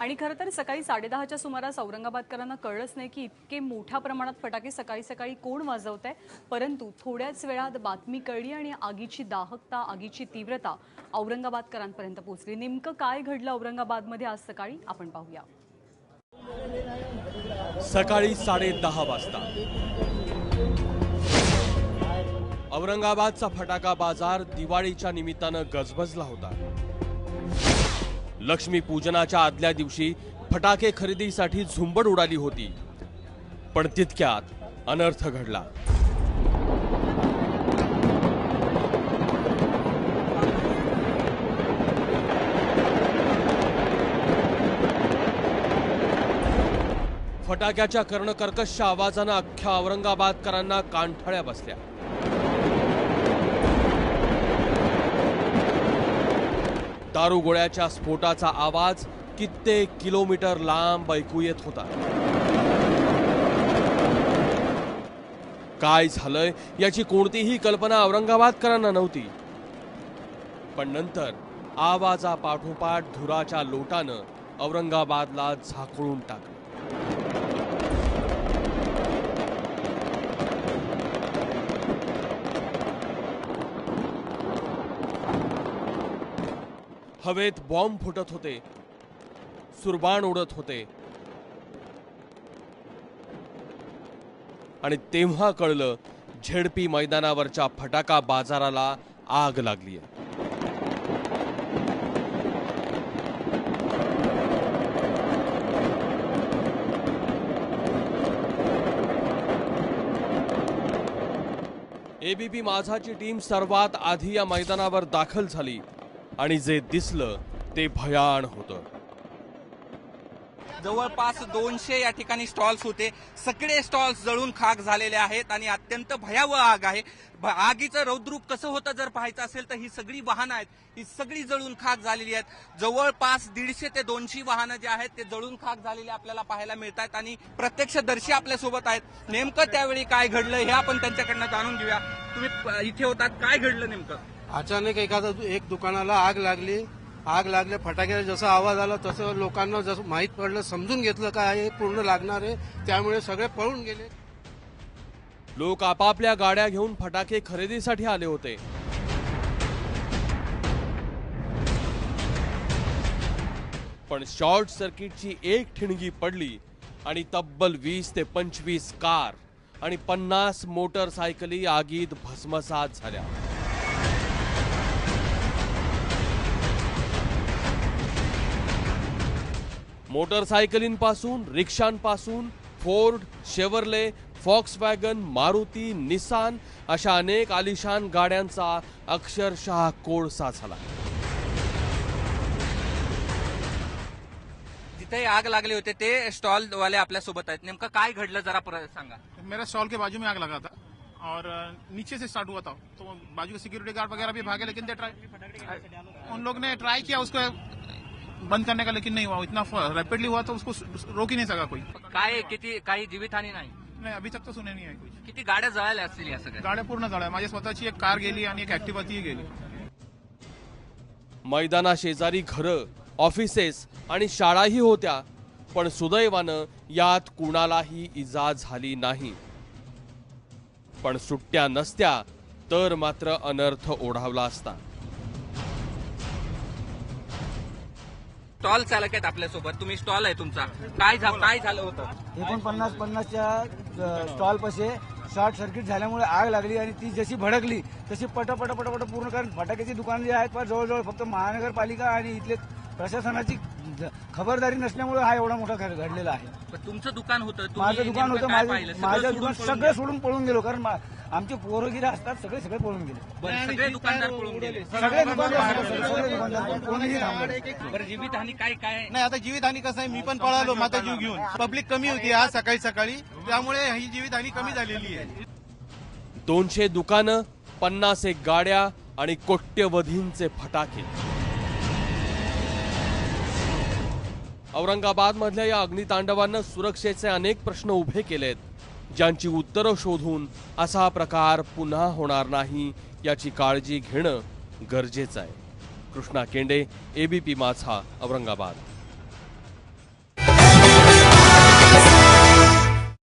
आणि खरं तर सकाळी साडेदहाच्या सुमारास औरंगाबादकरांना कळलंच नाही की इतके मोठ्या प्रमाणात फटाके सकाळी सकाळी कोण वाजवत आहे. परंतु थोड्याच वेळात बातमी कळली आणि आगीची दाहकता आगीची तीव्रता औरंगाबादकरांपर्यंत पोहोचली. नेमकं काय घडलं औरंगाबादमध्ये आज सकाळी? आपण पाहूया. सकाळी साडे दहा वाजता. औरंगाबादचा फटाका बाजार दिवाळीच्या निमित्तानं गजबजला होता. लक्ष्मी पूजनाच्या आदल्या दिवशी फटाके खरेदीसाठी झुंबड उडाली होती. पण तितक्यात अनर्थ घडला. फटाक्याच्या कर्णकर्कश आवाजानं अख्ख्या औरंगाबादकरांना कानठळ्या बसल्या. दारुगोळ्याच्या स्फोटाचा आवाज कित्येक किलोमीटर लांब ऐकू येत होता. काय झालंय याची कोणतीही कल्पना औरंगाबादकरांना नव्हती. पण नंतर आवाजा पाठोपाठ धुराच्या लोटानं औरंगाबादला झाकळून टाकलं. हवेत बॉम्ब फुटत होते. सुरबाण उडत होते. आणि तेव्हा कळलं झेडपी मैदानावरच्या फटाका बाजाराला आग लागली एबीपी माझाची टीम सर्वात आधी या मैदानावर दाखल झाली. आणि जे दिसलं ते भयान होतं. जवळपास दोनशे या ठिकाणी स्टॉल्स होते. सगळे स्टॉल्स जळून खाक झालेले आहेत आणि अत्यंत भयावह आग आहे. आगीचं रौद्रूप कसं होतं जर पाहायचं असेल तर ही सगळी वाहनं आहेत. ही सगळी जळून खाक झालेली आहेत. जवळपास दीडशे ते दोनशे वाहनं जे आहेत ते जळून खाक झालेले आपल्याला पाहायला मिळत आहेत आणि प्रत्यक्षदर्शी आपल्यासोबत आहेत. नेमकं त्यावेळी काय घडलं हे आपण त्यांच्याकडनं जाणून घेऊया. तुम्ही इथे होतात. काय घडलं नेमकं? अचानक एखादा एक दुकानाला आग लागली. आग लागल्या फटाक्याचा जसा आवाज आला तसं लोकांना जसं माहीत पडलं समजून घेतलं काय हे पूर्ण लागणार आहे त्यामुळे सगळे पळून गेले. लोक आपापल्या गाड्या घेऊन फटाके खरेदीसाठी आले होते. पण शॉर्ट सर्किटची एक ठिणगी पडली आणि तब्बल वीस ते पंचवीस कार आणि पन्नास मोटरसायकली आगीत भस्मसात झाल्या. मोटरसायकलींपासून रिक्षांपासून Ford Chevrolet Volkswagen Maruti Nissan अशा अनेक आलिशान गाड्यांचा अक्षरशः कोळसा झाला. जिथे आग लागले होते ते स्टॉल वाले आपल्यासोबत आहेत. नेमकं काय घडलं जरा परत सांगा. मेरा स्टॉल के बाजू में आग लगा था और नीचे से स्टार्ट हुआ था. तो बाजू के सिक्योरिटी गार्ड वगैरह भी भागे लेकिन उन लोग ने ट्राई किया उसको बंद करने का लेकिन नहीं हुआ इतना रैपिडली हुआ तो उसको रोक ही नहीं सका कोई। काय किती काही जीवितहानी नाही? नाही अभी तक तो सुने नहीं आहे कुछ किती गाड्या जळाल्या असतील या सगळ्या? गाड्या पूर्ण जळ्या माझी स्वतःची एक कार गेली आणि एक ऍक्टिव्हा ती गेली. मैदाना शेजारी घरं ऑफिसेस आणि शाळाही होत्या पण सुदैवानं यात कुणालाही इजा झाली नाही. पण सुट्ट्या नसत्या तर मात्र अनर्थ ओढावला असता. स्टॉल चालक आहेत आपल्यासोबत. तुम्ही स्टॉल आहे तुमचा. काय झा- काय झालं होतं? एकोणपन्नास पन्नासच्या स्टॉल पाशी शॉर्ट सर्किट झाल्यामुळे आग लागली आणि ती जशी भडकली तशी पट पट पट पट पूर्ण कारण फटाक्याची दुकान जी आहेत जवळजवळ फक्त महानगरपालिका आणि इथले प्रशासनाची खबरदारी नसल्यामुळे हा एवढा मोठा घड- घडलेला आहे. पण तुमचं दुकान होतं तुम्ही माझं दुकान नेमकं होतं काय माझं पाहिलं? सगळं माझं सोडून दुकान पळून सगळे गेले. सोडून पळून गेलो कारण मा- आमचे पोरगिरे असतात सगळे सगळे पळून गेले. बरं, सगळे दुकानदार पळून गेले. सगळे दुकानदार सगळे दुकानदार कोणीही थांबलं नाही. बरं जीवितहानी काय काय? नाही आता जीवितहानी कसं आहे? मी पण पळालो माझा जीव घेऊन. पब्लिक कमी होती आज सकाळी सकाळी. त्यामुळे ही जीवितहानी कमी झालेली आहे. दोनशे दुकानं पन्नास एक गाड्या आणि कोट्यवधींचे फटाके. औरंगाबादमधल्या या अग्नितांडवानं सुरक्षेचे अनेक प्रश्न उभे केलेत ज्यांची उत्तरं शोधून असा प्रकार पुन्हा होणार नाही याची काळजी घेणं गरजेचं आहे. कृष्णा केंडे एबीपी माझा औरंगाबाद.